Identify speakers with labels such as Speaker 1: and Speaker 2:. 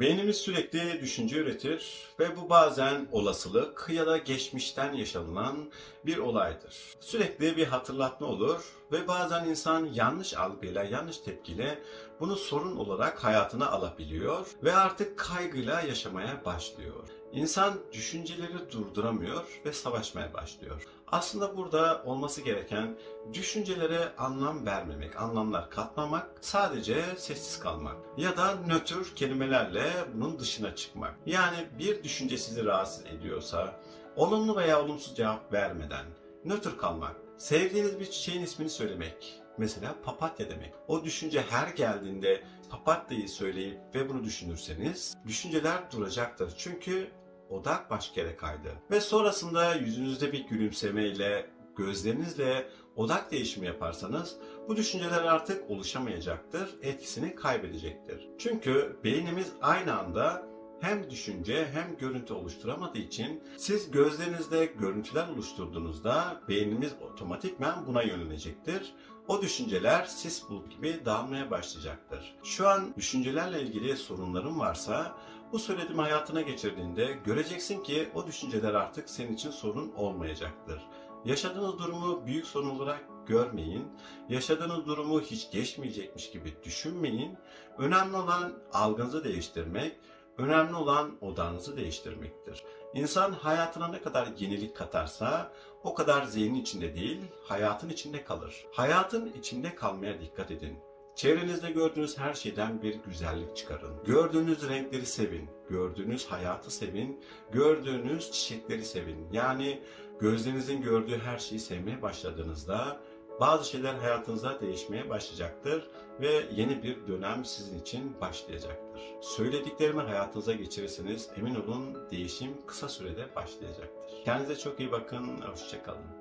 Speaker 1: Beynimiz sürekli düşünce üretir ve bu bazen olasılık ya da geçmişten yaşanılan bir olaydır. Sürekli bir hatırlatma olur ve bazen insan yanlış algıyla, yanlış tepkiyle bunu sorun olarak hayatına alabiliyor ve artık kaygıyla yaşamaya başlıyor. İnsan düşünceleri durduramıyor ve savaşmaya başlıyor. Aslında burada olması gereken düşüncelere anlam vermemek, anlamlar katmamak, sadece sessiz kalmak ya da nötr kelimelerle bunun dışına çıkmak. Yani bir düşünce sizi rahatsız ediyorsa olumlu veya olumsuz cevap vermeden nötr kalmak, sevdiğiniz bir çiçeğin ismini söylemek, mesela papatya demek. O düşünce her geldiğinde papatyayı söyleyip ve bunu düşünürseniz düşünceler duracaktır. Çünkü odak başka yere kaydı. Ve sonrasında yüzünüzde bir gülümsemeyle, gözlerinizle odak değişimi yaparsanız bu düşünceler artık oluşamayacaktır, etkisini kaybedecektir. Çünkü beynimiz aynı anda hem düşünce hem görüntü oluşturamadığı için siz gözlerinizde görüntüler oluşturduğunuzda beynimiz otomatikman buna yönelecektir. O düşünceler sis bulut gibi dağılmaya başlayacaktır. Şu an düşüncelerle ilgili sorunların varsa bu söylediğim hayatına geçirdiğinde göreceksin ki o düşünceler artık senin için sorun olmayacaktır. Yaşadığınız durumu büyük sorun olarak görmeyin. Yaşadığınız durumu hiç geçmeyecekmiş gibi düşünmeyin. Önemli olan algınızı değiştirmek, önemli olan odanızı değiştirmektir. İnsan hayatına ne kadar yenilik katarsa o kadar zihnin içinde değil, hayatın içinde kalır. Hayatın içinde kalmaya dikkat edin. Çevrenizde gördüğünüz her şeyden bir güzellik çıkarın. Gördüğünüz renkleri sevin. Gördüğünüz hayatı sevin. Gördüğünüz çiçekleri sevin. Yani gözlerinizin gördüğü her şeyi sevmeye başladığınızda bazı şeyler hayatınızda değişmeye başlayacaktır ve yeni bir dönem sizin için başlayacaktır. Söylediklerimi hayatınıza geçirirseniz emin olun değişim kısa sürede başlayacaktır. Kendinize çok iyi bakın. Hoşçakalın.